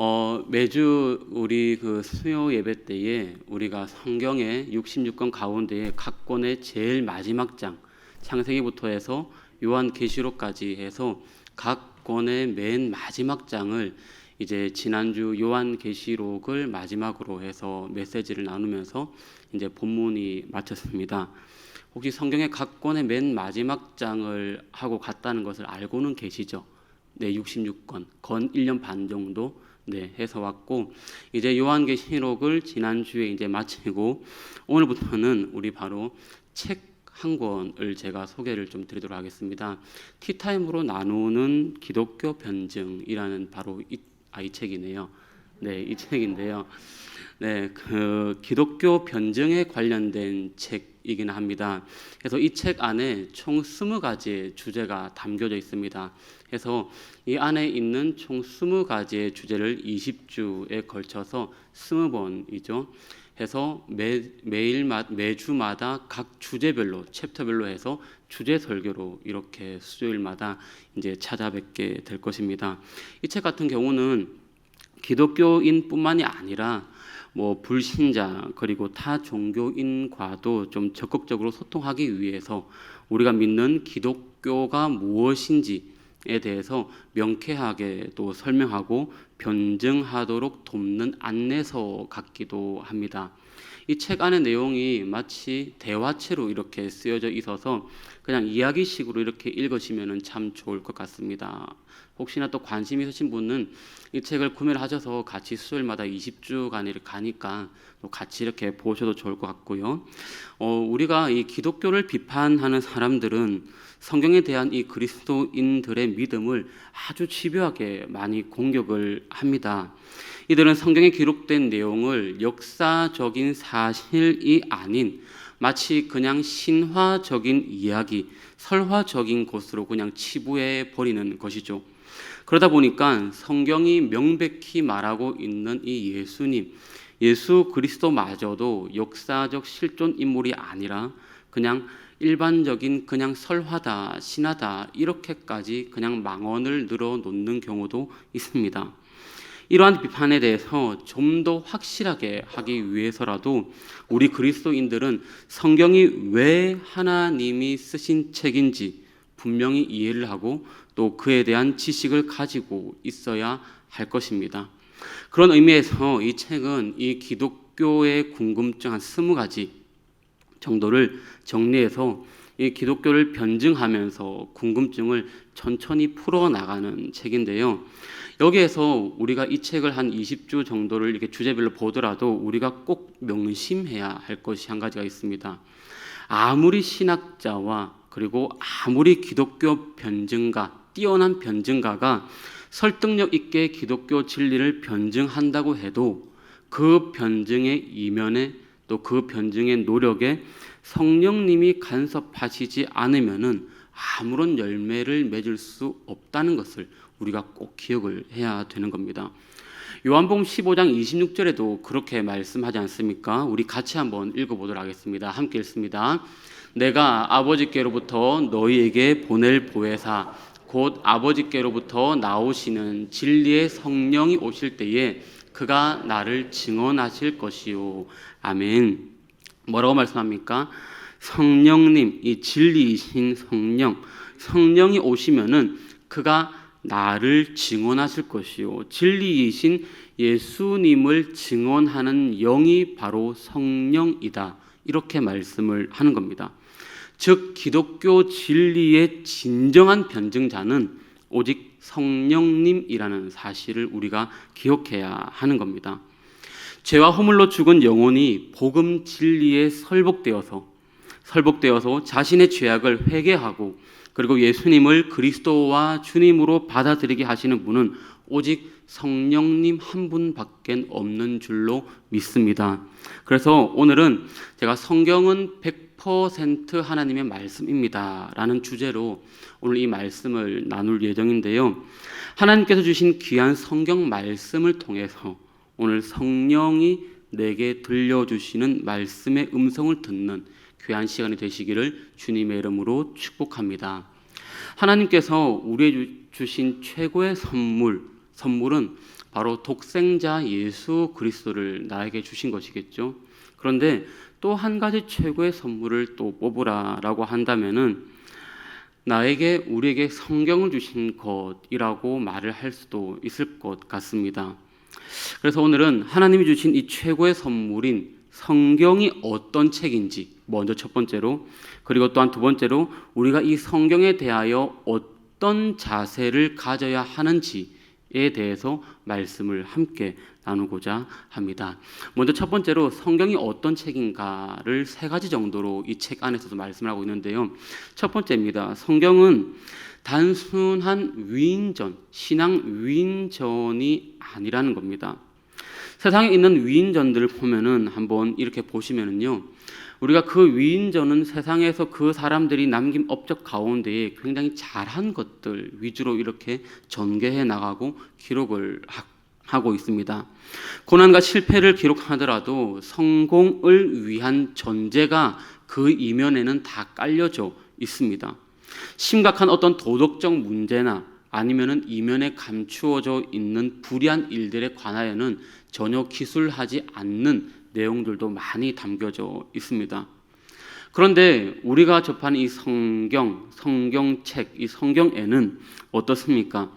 어, 매주 우리 그 수요 예배 때에 우리가 성경의 66권 가운데에 각 권의 제일 마지막 장 창세기부터 해서 요한계시록까지 해서 각 권의 맨 마지막 장을 이제 지난주 요한계시록을 마지막으로 해서 메시지를 나누면서 이제 본문이 마쳤습니다. 혹시 성경의 각 권의 맨 마지막 장을 하고 갔다는 것을 알고는 계시죠? 네, 66권, 건 1년 반 정도 네, 해서 왔고 이제 요한계시록을 지난주에 이제 마치고 오늘부터는 우리 바로 책 한 권을 제가 소개를 좀 드리도록 하겠습니다. 티타임으로 나누는 기독교 변증이라는 바로 이, 아, 이 책이네요. 네, 이 책인데요. 네, 그 기독교 변증에 관련된 책이긴 합니다. 그래서 이 책 안에 총 20가지의 주제가 담겨져 있습니다. 그래서 이 안에 있는 총 20가지의 주제를 20주에 걸쳐서 20번이죠. 해서 매 매일마 매주마다 각 주제별로 챕터별로 해서 주제 설교로 이렇게 수요일마다 이제 찾아뵙게 될 것입니다. 이 책 같은 경우는 기독교인뿐만이 아니라 뭐 불신자 그리고 타 종교인과도 좀 적극적으로 소통하기 위해서 우리가 믿는 기독교가 무엇인지에 대해서 명쾌하게 또 설명하고 변증하도록 돕는 안내서 같기도 합니다. 이 책 안의 내용이 마치 대화체로 이렇게 쓰여져 있어서 그냥 이야기식으로 이렇게 읽으시면 참 좋을 것 같습니다. 혹시나 또 관심 있으신 분은 이 책을 구매를 하셔서 같이 수요일마다 20주간 이렇게 가니까 또 같이 이렇게 보셔도 좋을 것 같고요. 어, 우리가 이 기독교를 비판하는 사람들은 성경에 대한 이 그리스도인들의 믿음을 아주 집요하게 많이 공격을 합니다. 이들은 성경에 기록된 내용을 역사적인 사실이 아닌 마치 그냥 신화적인 이야기, 설화적인 것으로 그냥 치부해 버리는 것이죠. 그러다 보니까 성경이 명백히 말하고 있는 이 예수님, 예수 그리스도마저도 역사적 실존 인물이 아니라 그냥 일반적인 그냥 설화다, 신하다 이렇게까지 그냥 망언을 늘어놓는 경우도 있습니다. 이러한 비판에 대해서 좀 더 확실하게 하기 위해서라도 우리 그리스도인들은 성경이 왜 하나님이 쓰신 책인지 분명히 이해를 하고 또 그에 대한 지식을 가지고 있어야 할 것입니다. 그런 의미에서 이 책은 이 기독교의 궁금증 한 스무 가지 정도를 정리해서 이 기독교를 변증하면서 궁금증을 천천히 풀어 나가는 책인데요. 여기에서 우리가 이 책을 한 20주 정도를 이렇게 주제별로 보더라도 우리가 꼭 명심해야 할 것이 한 가지가 있습니다. 아무리 신학자와 그리고 아무리 기독교 변증가, 뛰어난 변증가가 설득력 있게 기독교 진리를 변증한다고 해도 그 변증의 이면에 또 그 변증의 노력에 성령님이 간섭하시지 않으면은 아무런 열매를 맺을 수 없다는 것을 우리가 꼭 기억을 해야 되는 겁니다. 요한복음 15장 26절에도 그렇게 말씀하지 않습니까? 우리 같이 한번 읽어보도록 하겠습니다. 함께 읽습니다. 내가 아버지께로부터 너희에게 보낼 보혜사 곧 아버지께로부터 나오시는 진리의 성령이 오실 때에 그가 나를 증언하실 것이요. 아멘. 뭐라고 말씀합니까? 성령님, 이 진리이신 성령, 성령이 오시면은 그가 나를 증언하실 것이요. 진리이신 예수님을 증언하는 영이 바로 성령이다. 이렇게 말씀을 하는 겁니다. 즉, 기독교 진리의 진정한 변증자는 오직 성령님이라는 사실을 우리가 기억해야 하는 겁니다. 죄와 허물로 죽은 영혼이 복음 진리에 설복되어서 설복되어서 자신의 죄악을 회개하고 그리고 예수님을 그리스도와 주님으로 받아들이게 하시는 분은 오직 성령님 한 분밖에 없는 줄로 믿습니다. 그래서 오늘은 제가 성경은 100% 하나님의 말씀입니다. 라는 주제로 오늘 이 말씀을 나눌 예정인데요. 하나님께서 주신 귀한 성경 말씀을 통해서 오늘 성령이 내게 들려주시는 말씀의 음성을 듣는 귀한 시간이 되시기를 주님의 이름으로 축복합니다. 하나님께서 우리에게 주신 최고의 선물, 선물은 바로 독생자 예수 그리스도를 나에게 주신 것이겠죠. 그런데 또 한 가지 최고의 선물을 또 뽑으라라고 한다면은 나에게 우리에게 성경을 주신 것이라고 말을 할 수도 있을 것 같습니다. 그래서 오늘은 하나님이 주신 이 최고의 선물인 성경이 어떤 책인지 먼저 첫 번째로 그리고 또한 두 번째로 우리가 이 성경에 대하여 어떤 자세를 가져야 하는지 에 대해서 말씀을 함께 나누고자 합니다. 먼저 첫 번째로 성경이 어떤 책인가를 세 가지 정도로 이 책 안에서도 말씀을 하고 있는데요. 첫 번째입니다. 성경은 단순한 위인전, 신앙 위인전이 아니라는 겁니다. 세상에 있는 위인전들을 보면은 한번 이렇게 보시면은요. 우리가 그 위인전은 세상에서 그 사람들이 남긴 업적 가운데에 굉장히 잘한 것들 위주로 이렇게 전개해 나가고 기록을 하고 있습니다. 고난과 실패를 기록하더라도 성공을 위한 전제가 그 이면에는 다 깔려져 있습니다. 심각한 어떤 도덕적 문제나 아니면은 이면에 감추어져 있는 불의한 일들에 관하여는 전혀 기술하지 않는 내용들도 많이 담겨져 있습니다. 그런데 우리가 접하는 이 성경, 성경책, 이 성경에는 어떻습니까?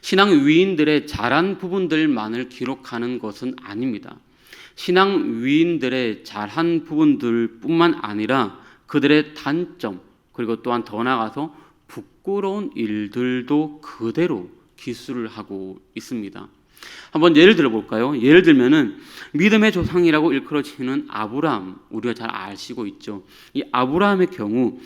신앙 위인들의 잘한 부분들만을 기록하는 것은 아닙니다. 신앙 위인들의 잘한 부분들뿐만 아니라 그들의 단점 그리고 또한 더 나아가서 부끄러운 일들도 그대로 기술을 하고 있습니다. 한번 예를 들어 볼까요? 예를 들면은 믿음의 조상이라고 일컬어지는 아브라함 우리가 잘 아시고 있죠. 이 아브라함의 경우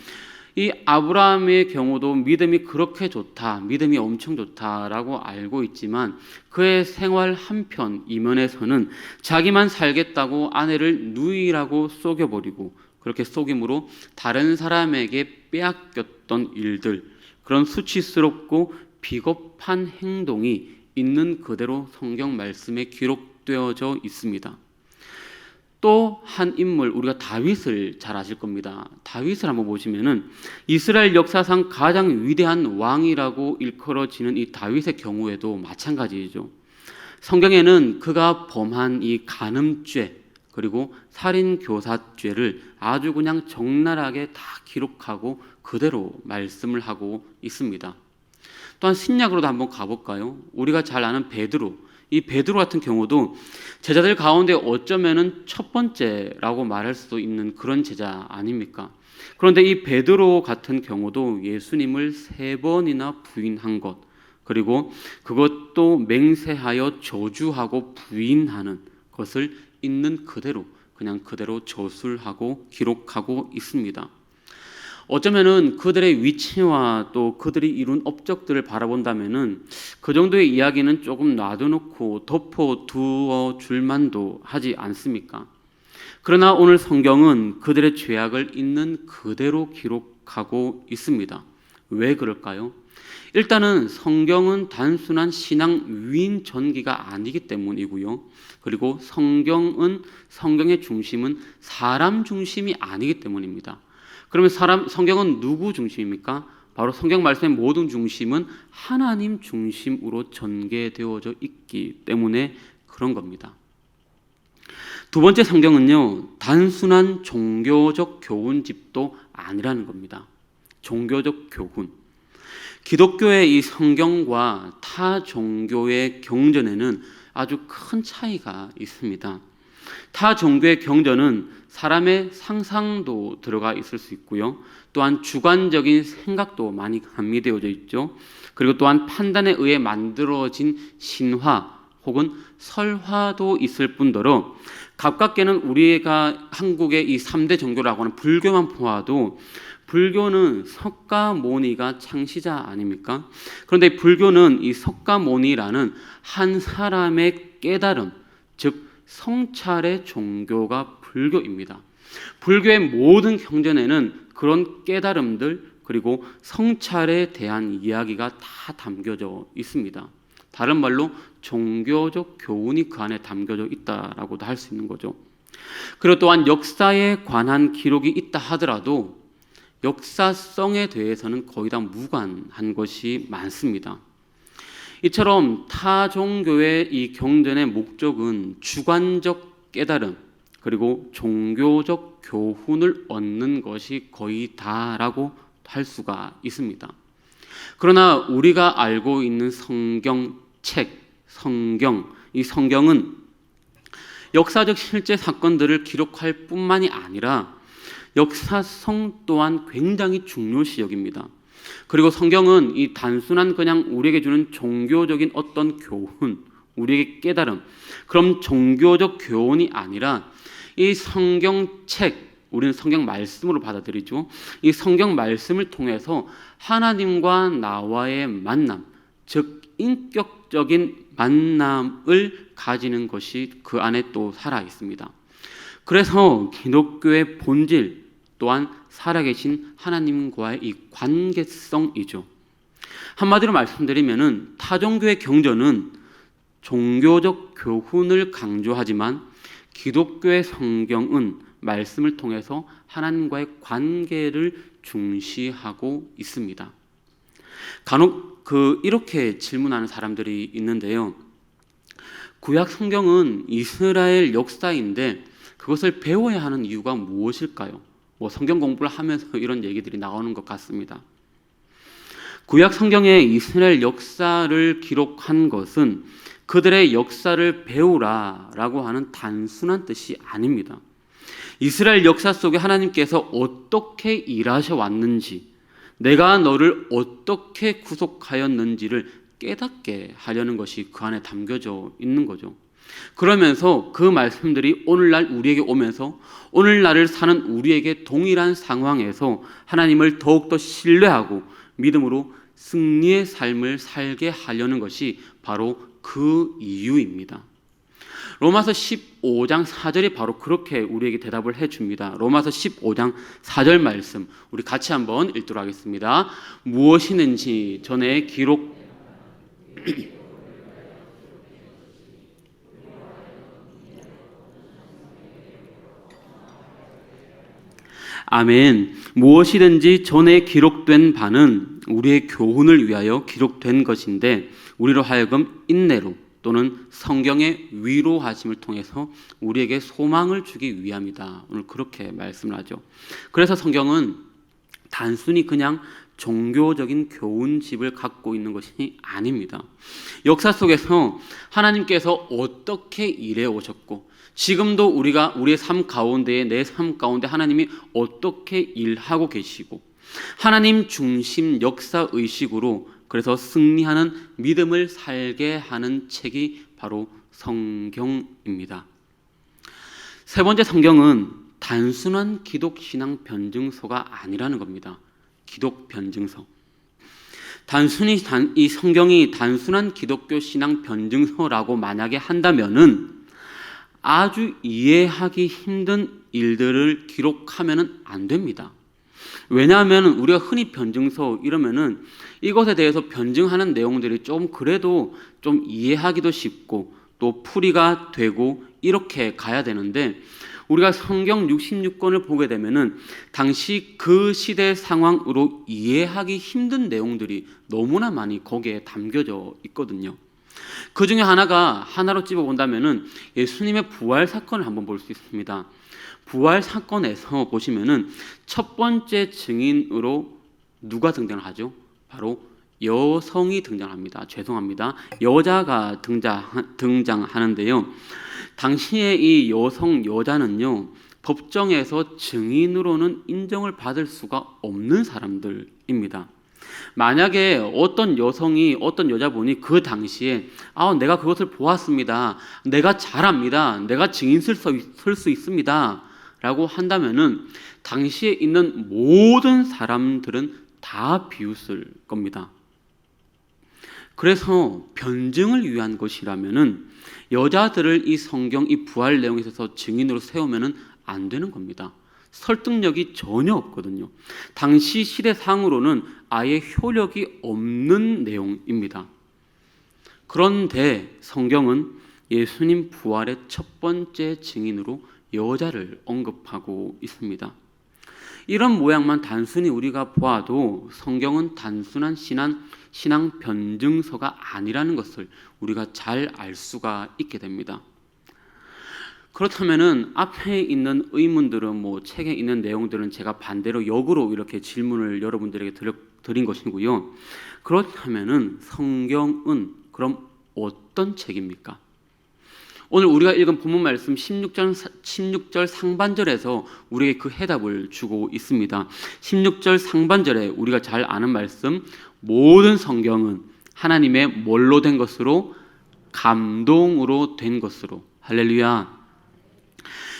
이 아브라함의 경우도 믿음이 그렇게 좋다, 믿음이 엄청 좋다라고 알고 있지만 그의 생활 한편 이면에서는 자기만 살겠다고 아내를 누이라고 속여버리고 그렇게 속임으로 다른 사람에게 빼앗겼던 일들, 그런 수치스럽고 비겁한 행동이 있는 그대로 성경 말씀에 기록되어져 있습니다. 또 한 인물 우리가 다윗을 잘 아실 겁니다. 다윗을 한번 보시면은 이스라엘 역사상 가장 위대한 왕이라고 일컬어지는 이 다윗의 경우에도 마찬가지죠. 성경에는 그가 범한 이 간음죄 그리고 살인 교사죄를 아주 그냥 적나라하게 다 기록하고 그대로 말씀을 하고 있습니다. 또한 신약으로도 한번 가볼까요? 우리가 잘 아는 베드로 이 베드로 같은 경우도 제자들 가운데 어쩌면은 첫 번째라고 말할 수도 있는 그런 제자 아닙니까? 그런데 이 베드로 같은 경우도 예수님을 세 번이나 부인한 것 그리고 그것도 맹세하여 저주하고 부인하는 것을 있는 그대로 그냥 그대로 저술하고 기록하고 있습니다. 어쩌면은 그들의 위치와 또 그들이 이룬 업적들을 바라본다면은 그 정도의 이야기는 조금 놔둬놓고 덮어 두어 줄만도 하지 않습니까? 그러나 오늘 성경은 그들의 죄악을 있는 그대로 기록하고 있습니다. 왜 그럴까요? 일단은 성경은 단순한 신앙 위인 전기가 아니기 때문이고요. 그리고 성경은 성경의 중심은 사람 중심이 아니기 때문입니다. 그러면 사람 성경은 누구 중심입니까? 바로 성경 말씀의 모든 중심은 하나님 중심으로 전개되어져 있기 때문에 그런 겁니다. 두 번째 성경은요, 단순한 종교적 교훈집도 아니라는 겁니다. 종교적 교훈. 기독교의 이 성경과 타 종교의 경전에는 아주 큰 차이가 있습니다. 타 종교의 경전은 사람의 상상도 들어가 있을 수 있고요. 또한 주관적인 생각도 많이 함유되어져 있죠. 그리고 또한 판단에 의해 만들어진 신화 혹은 설화도 있을 뿐더러 가깝게는 우리가 한국의 이 3대 종교라고 하는 불교만 보아도 불교는 석가모니가 창시자 아닙니까? 그런데 불교는 이 석가모니라는 한 사람의 깨달음, 즉 성찰의 종교가 불교입니다. 불교의 모든 경전에는 그런 깨달음들 그리고 성찰에 대한 이야기가 다 담겨져 있습니다. 다른 말로 종교적 교훈이 그 안에 담겨져 있다라고도 할 수 있는 거죠. 그리고 또한 역사에 관한 기록이 있다 하더라도 역사성에 대해서는 거의 다 무관한 것이 많습니다. 이처럼 타 종교의 이 경전의 목적은 주관적 깨달음 그리고 종교적 교훈을 얻는 것이 거의 다라고 할 수가 있습니다. 그러나 우리가 알고 있는 성경 책, 성경, 이 성경은 역사적 실제 사건들을 기록할 뿐만이 아니라 역사성 또한 굉장히 중요시 여깁니다. 그리고 성경은 이 단순한 그냥 우리에게 주는 종교적인 어떤 교훈, 우리에게 깨달음, 그럼 종교적 교훈이 아니라 이 성경책, 우리는 성경 말씀으로 받아들이죠. 이 성경 말씀을 통해서 하나님과 나와의 만남, 즉 인격적인 만남을 가지는 것이 그 안에 또 살아 있습니다. 그래서 기독교의 본질 또한 살아계신 하나님과의 이 관계성이죠. 한마디로 말씀드리면은 타종교의 경전은 종교적 교훈을 강조하지만 기독교의 성경은 말씀을 통해서 하나님과의 관계를 중시하고 있습니다. 간혹 그 이렇게 질문하는 사람들이 있는데요. 구약 성경은 이스라엘 역사인데 그것을 배워야 하는 이유가 무엇일까요? 뭐 성경 공부를 하면서 이런 얘기들이 나오는 것 같습니다. 구약 성경에 이스라엘 역사를 기록한 것은 그들의 역사를 배우라라고 하는 단순한 뜻이 아닙니다. 이스라엘 역사 속에 하나님께서 어떻게 일하셔 왔는지, 내가 너를 어떻게 구속하였는지를 깨닫게 하려는 것이 그 안에 담겨져 있는 거죠. 그러면서 그 말씀들이 오늘날 우리에게 오면서 오늘날을 사는 우리에게 동일한 상황에서 하나님을 더욱더 신뢰하고 믿음으로 승리의 삶을 살게 하려는 것이 바로 그 이유입니다. 로마서 15장 4절이 바로 그렇게 우리에게 대답을 해 줍니다. 로마서 15장 4절 말씀 우리 같이 한번 읽도록 하겠습니다. 무엇이는지 전에 기록 아멘. 무엇이든지 전에 기록된 바는 우리의 교훈을 위하여 기록된 것인데 우리로 하여금 인내로 또는 성경의 위로하심을 통해서 우리에게 소망을 주기 위함이다. 오늘 그렇게 말씀을 하죠. 그래서 성경은 단순히 그냥 종교적인 교훈집을 갖고 있는 것이 아닙니다. 역사 속에서 하나님께서 어떻게 일해 오셨고 지금도 우리가 우리의 삶 가운데에 내 삶 가운데 하나님이 어떻게 일하고 계시고 하나님 중심 역사 의식으로 그래서 승리하는 믿음을 살게 하는 책이 바로 성경입니다. 세 번째 성경은 단순한 기독 신앙 변증서가 아니라는 겁니다. 기독 변증서. 단순히 단, 이 성경이 단순한 기독교 신앙 변증서라고 만약에 한다면은 아주 이해하기 힘든 일들을 기록하면은 안 됩니다. 왜냐하면 우리가 흔히 변증서 이러면은 이것에 대해서 변증하는 내용들이 좀 그래도 좀 이해하기도 쉽고 또 풀이가 되고 이렇게 가야 되는데 우리가 성경 66권을 보게 되면은 당시 그 시대 상황으로 이해하기 힘든 내용들이 너무나 많이 거기에 담겨져 있거든요. 그 중에 하나가 하나로 집어 본다면은 예수님의 부활 사건을 한번 볼 수 있습니다. 부활 사건에서 보시면은 첫 번째 증인으로 누가 등장을 하죠? 바로 여성이 등장합니다. 죄송합니다. 여자가 등장 등장하는데요. 당시에 이 여성 여자는요. 법정에서 증인으로는 인정을 받을 수가 없는 사람들입니다. 만약에 어떤 여성이 어떤 여자분이 그 당시에 아 내가 그것을 보았습니다. 내가 잘합니다. 내가 증인 쓸수 있습니다. 라고 한다면은 당시에 있는 모든 사람들은 다 비웃을 겁니다. 그래서 변증을 위한 것이라면은 여자들을 이 성경 이 부활 내용에 있어서 증인으로 세우면은 안 되는 겁니다. 설득력이 전혀 없거든요. 당시 시대상으로는 아예 효력이 없는 내용입니다. 그런데 성경은 예수님 부활의 첫 번째 증인으로 여자를 언급하고 있습니다. 이런 모양만 단순히 우리가 보아도 성경은 단순한 신앙, 신앙 변증서가 아니라는 것을 우리가 잘 알 수가 있게 됩니다. 그렇다면은 앞에 있는 의문들은 뭐 책에 있는 내용들은 제가 반대로 역으로 이렇게 질문을 여러분들에게 드린 것이고요. 그렇다면은 성경은 그럼 어떤 책입니까? 오늘 우리가 읽은 본문 말씀 16절 16절 상반절에서 우리에게 그 해답을 주고 있습니다. 16절 상반절에 우리가 잘 아는 말씀 모든 성경은 하나님의 뭘로 된 것으로 감동으로 된 것으로 할렐루야.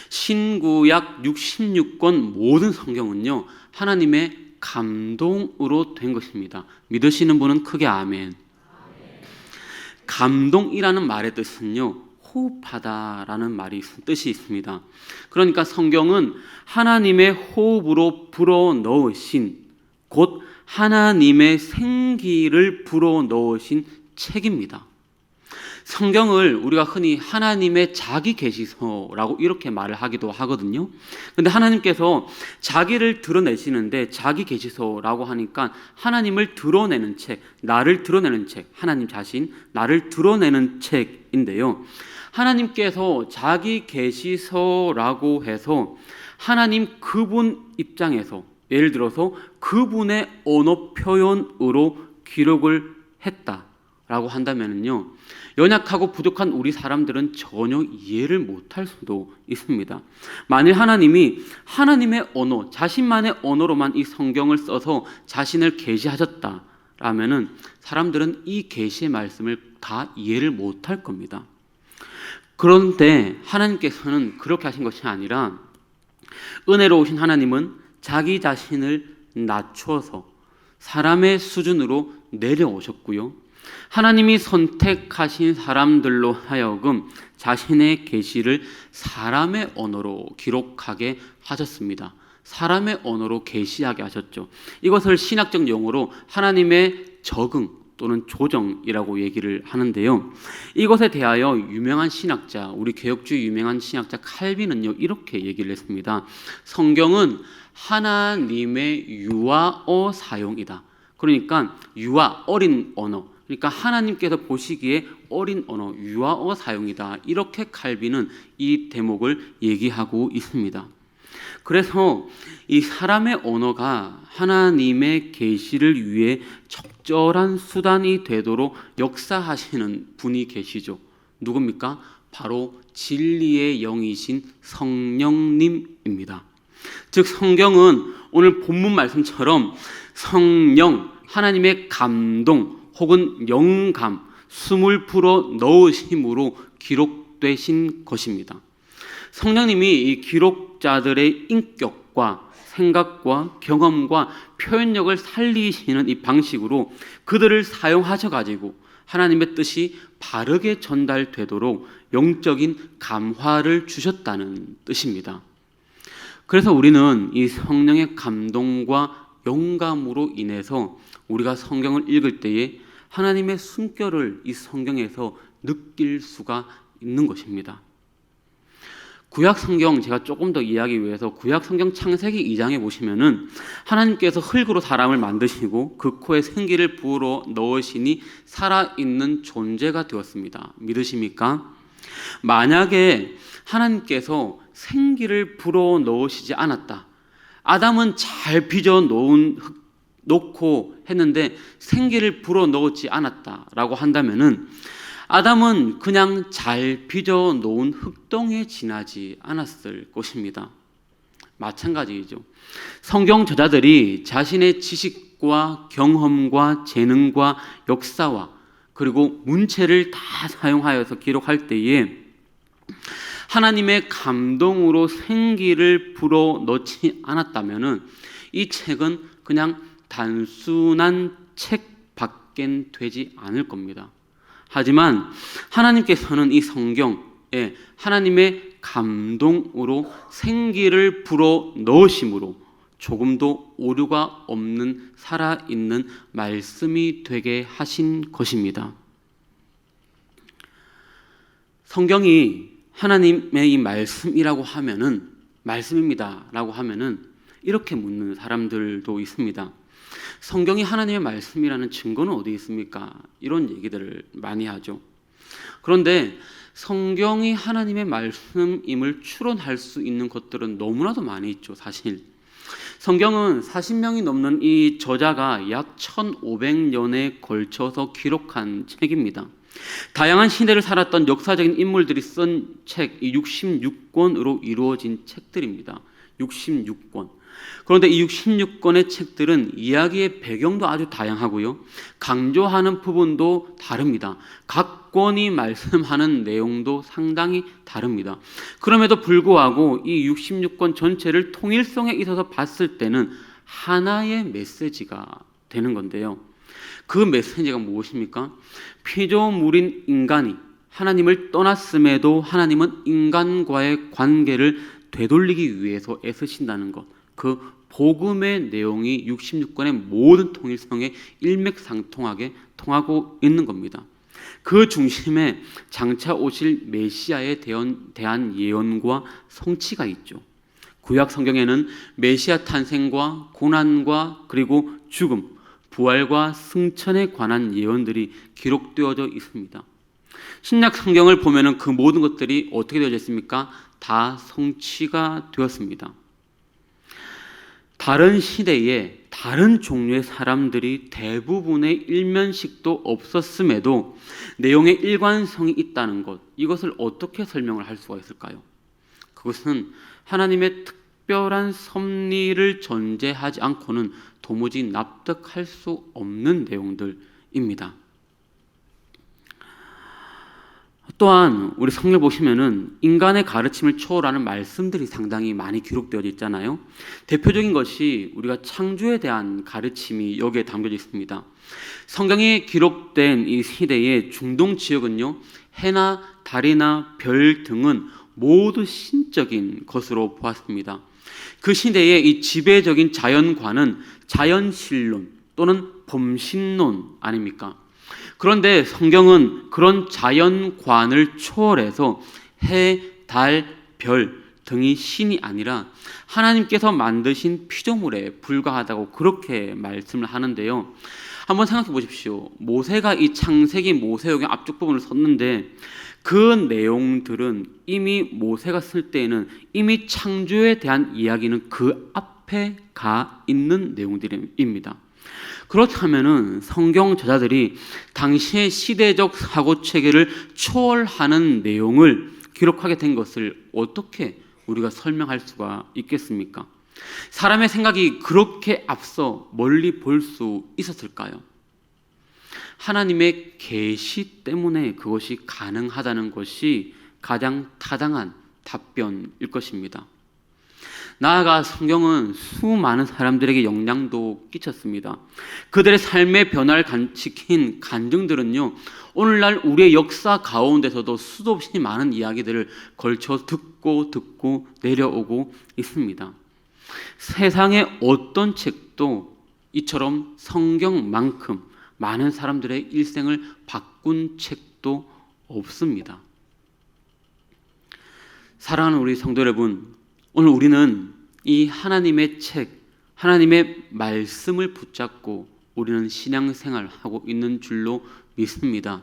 신구약 66권 모든 성경은요. 하나님의 감동으로 된 것입니다. 믿으시는 분은 크게 아멘. 감동이라는 말의 뜻은요. 호흡하다라는 말이 뜻이 있습니다. 그러니까 성경은 하나님의 호흡으로 불어 넣으신 곧 하나님의 생기를 불어 넣으신 책입니다. 성경을 우리가 흔히 하나님의 자기 계시서라고 이렇게 말을 하기도 하거든요. 근데 하나님께서 자기를 드러내시는데 자기 계시서라고 하니까 하나님을 드러내는 책, 나를 드러내는 책, 하나님 자신, 나를 드러내는 책인데요. 하나님께서 자기 계시서라고 해서 하나님 그분 입장에서 예를 들어서 그분의 언어 표현으로 기록을 했다 라고 한다면요. 연약하고 부족한 우리 사람들은 전혀 이해를 못할 수도 있습니다. 만일 하나님이 하나님의 언어, 자신만의 언어로만 이 성경을 써서 자신을 계시하셨다라면은 사람들은 이 계시의 말씀을 다 이해를 못할 겁니다. 그런데 하나님께서는 그렇게 하신 것이 아니라 은혜로우신 하나님은 자기 자신을 낮추어서 사람의 수준으로 내려오셨고요. 하나님이 선택하신 사람들로 하여금 자신의 계시를 사람의 언어로 기록하게 하셨습니다. 사람의 언어로 계시하게 하셨죠. 이것을 신학적 용어로 하나님의 적응 또는 조정이라고 얘기를 하는데요. 이것에 대하여 유명한 신학자, 우리 개혁주의 유명한 신학자 칼빈은요 이렇게 얘기를 했습니다. 성경은 하나님의 유아어 사용이다. 그러니까 유아 어린 언어. 그러니까 하나님께서 보시기에 어린 언어, 유아어 사용이다. 이렇게 칼빈은 이 대목을 얘기하고 있습니다. 그래서 이 사람의 언어가 하나님의 계시를 위해 적절한 수단이 되도록 역사하시는 분이 계시죠. 누굽니까? 바로 진리의 영이신 성령님입니다. 즉 성경은 오늘 본문 말씀처럼 성령 하나님의 감동 혹은 영감 숨을 불어 넣으심으로 기록되신 것입니다. 성령님이 이 기록자들의 인격과 생각과 경험과 표현력을 살리시는 이 방식으로 그들을 사용하셔 가지고 하나님의 뜻이 바르게 전달되도록 영적인 감화를 주셨다는 뜻입니다. 그래서 우리는 이 성령의 감동과 영감으로 인해서 우리가 성경을 읽을 때에 하나님의 숨결을 이 성경에서 느낄 수가 있는 것입니다. 구약 성경 제가 조금 더 이해하기 위해서 구약 성경 창세기 2장에 보시면은 하나님께서 흙으로 사람을 만드시고 그 코에 생기를 부어 넣으시니 살아 있는 존재가 되었습니다. 믿으십니까? 만약에 하나님께서 생기를 불어 넣으시지 않았다. 아담은 잘 빚어 놓은 흙 놓고 했는데 생기를 불어 넣지 않았다라고 한다면은 아담은 그냥 잘 빚어 놓은 흙동에 지나지 않았을 것입니다. 마찬가지이죠. 성경 저자들이 자신의 지식과 경험과 재능과 역사와 그리고 문체를 다 사용하여서 기록할 때에 하나님의 감동으로 생기를 불어 넣지 않았다면은 이 책은 그냥 단순한 책 밖엔 되지 않을 겁니다. 하지만 하나님께서는 이 성경에 하나님의 감동으로 생기를 불어 넣으심으로 조금도 오류가 없는 살아있는 말씀이 되게 하신 것입니다. 성경이 하나님의 이 말씀이라고 하면은 말씀입니다라고 하면은 이렇게 묻는 사람들도 있습니다. 성경이 하나님의 말씀이라는 증거는 어디 있습니까? 이런 얘기들을 많이 하죠. 그런데 성경이 하나님의 말씀임을 추론할 수 있는 것들은 너무나도 많이 있죠, 사실. 성경은 40명이 넘는 이 저자가 약 1500년에 걸쳐서 기록한 책입니다. 다양한 시대를 살았던 역사적인 인물들이 쓴 책, 이 66권으로 이루어진 책들입니다. 66권. 그런데 이 66권의 책들은 이야기의 배경도 아주 다양하고요. 강조하는 부분도 다릅니다. 각 권이 말씀하는 내용도 상당히 다릅니다. 그럼에도 불구하고 이 66권 전체를 통일성에 있어서 봤을 때는 하나의 메시지가 되는 건데요. 그 메시지가 무엇입니까? 피조물인 인간이 하나님을 떠났음에도 하나님은 인간과의 관계를 되돌리기 위해서 애쓰신다는 것. 그 복음의 내용이 66권의 모든 통일성에 일맥상통하게 통하고 있는 겁니다. 그 중심에 장차 오실 메시아에 대한, 예언과 성취가 있죠. 구약 성경에는 메시아 탄생과 고난과 그리고 죽음, 부활과 승천에 관한 예언들이 기록되어져 있습니다. 신약 성경을 보면은 그 모든 것들이 어떻게 되어져 있습니까? 다 성취가 되었습니다. 다른 시대에 다른 종류의 사람들이 대부분의 일면식도 없었음에도 내용의 일관성이 있다는 것, 이것을 어떻게 설명을 할 수가 있을까요? 그것은 하나님의 특별한 섭리를 전제하지 않고는 도무지 납득할 수 없는 내용들입니다. 또한 우리 성경 보시면은 인간의 가르침을 초월하는 말씀들이 상당히 많이 기록되어 있잖아요. 대표적인 것이 우리가 창조에 대한 가르침이 여기에 담겨져 있습니다. 성경에 기록된 이 시대의 중동 지역은요, 해나 달이나 별 등은 모두 신적인 것으로 보았습니다. 그 시대의 이 지배적인 자연관은 자연신론 또는 범신론 아닙니까? 그런데 성경은 그런 자연관을 초월해서 해, 달, 별 등이 신이 아니라 하나님께서 만드신 피조물에 불과하다고 그렇게 말씀을 하는데요. 한번 생각해 보십시오. 모세가 이 창세기 모세역의 앞쪽 부분을 썼는데 그 내용들은 이미 모세가 쓸 때에는 이미 창조에 대한 이야기는 그 앞에 가 있는 내용들입니다. 그렇다면은 성경 저자들이 당시의 시대적 사고 체계를 초월하는 내용을 기록하게 된 것을 어떻게 우리가 설명할 수가 있겠습니까? 사람의 생각이 그렇게 앞서 멀리 볼 수 있었을까요? 하나님의 계시 때문에 그것이 가능하다는 것이 가장 타당한 답변일 것입니다. 나아가 성경은 수많은 사람들에게 영향도 끼쳤습니다. 그들의 삶의 변화를 간직힌 간증들은요, 오늘날 우리의 역사 가운데서도 수도 없이 많은 이야기들을 걸쳐 듣고 듣고 내려오고 있습니다. 세상의 어떤 책도 이처럼 성경만큼 많은 사람들의 일생을 바꾼 책도 없습니다. 사랑하는 우리 성도 여러분, 오늘 우리는 이 하나님의 책, 하나님의 말씀을 붙잡고 우리는 신앙생활 하고 있는 줄로 믿습니다.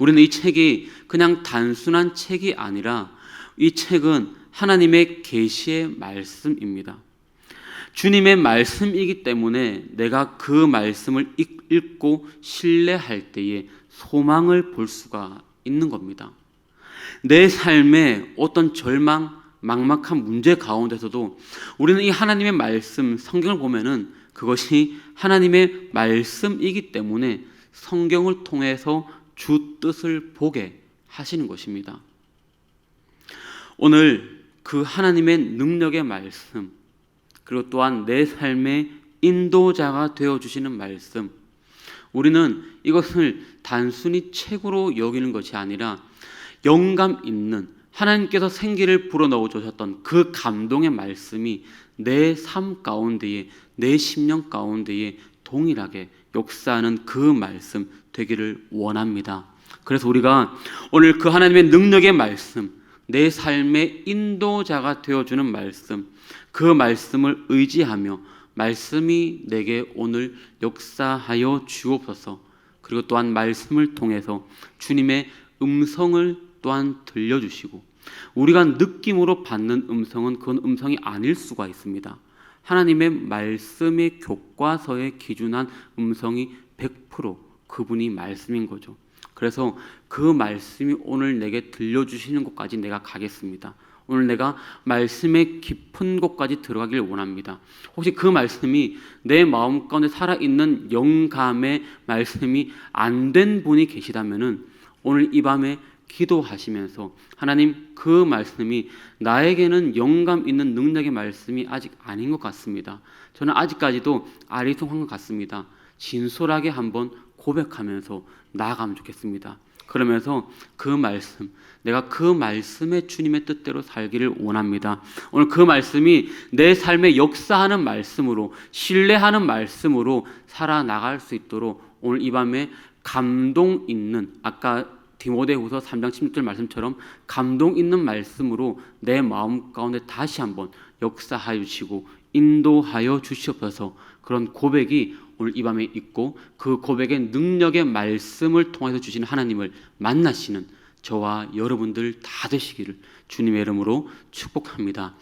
우리는 이 책이 그냥 단순한 책이 아니라 이 책은 하나님의 계시의 말씀입니다. 주님의 말씀이기 때문에 내가 그 말씀을 읽고 신뢰할 때에 소망을 볼 수가 있는 겁니다. 내 삶에 어떤 절망, 막막한 문제 가운데서도 우리는 이 하나님의 말씀, 성경을 보면은 그것이 하나님의 말씀이기 때문에 성경을 통해서 주 뜻을 보게 하시는 것입니다. 오늘 그 하나님의 능력의 말씀, 그리고 또한 내 삶의 인도자가 되어 주시는 말씀. 우리는 이것을 단순히 책으로 여기는 것이 아니라 영감 있는 하나님께서 생기를 불어넣어 주셨던 그 감동의 말씀이 내 삶 가운데에 내 심령 가운데에 동일하게 역사하는 그 말씀 되기를 원합니다. 그래서 우리가 오늘 그 하나님의 능력의 말씀, 내 삶의 인도자가 되어주는 말씀, 그 말씀을 의지하며 말씀이 내게 오늘 역사하여 주옵소서. 그리고 또한 말씀을 통해서 주님의 음성을 또한 들려주시고 우리가 느낌으로 받는 음성은 그건 음성이 아닐 수가 있습니다. 하나님의 말씀의 교과서에 기준한 음성이 100% 그분이 말씀인 거죠. 그래서 그 말씀이 오늘 내게 들려주시는 곳까지 내가 가겠습니다. 오늘 내가 말씀의 깊은 곳까지 들어가길 원합니다. 혹시 그 말씀이 내 마음 가운데 살아있는 영감의 말씀이 안 된 분이 계시다면은 오늘 이 밤에 기도하시면서 하나님 그 말씀이 나에게는 영감 있는 능력의 말씀이 아직 아닌 것 같습니다. 저는 아직까지도 아리송한 것 같습니다. 진솔하게 한번 고백하면서 나아가면 좋겠습니다. 그러면서 그 말씀, 내가 그 말씀의 주님의 뜻대로 살기를 원합니다. 오늘 그 말씀이 내 삶에 역사하는 말씀으로, 신뢰하는 말씀으로 살아나갈 수 있도록 오늘 이 밤에 감동 있는, 아까 디모데후서 3장 16절 말씀처럼 감동 있는 말씀으로 내 마음 가운데 다시 한번 역사하여 주시고 인도하여 주시옵소서 그런 고백이 오늘 이 밤에 있고 그 고백의 능력의 말씀을 통해서 주시는 하나님을 만나시는 저와 여러분들 다 되시기를 주님의 이름으로 축복합니다.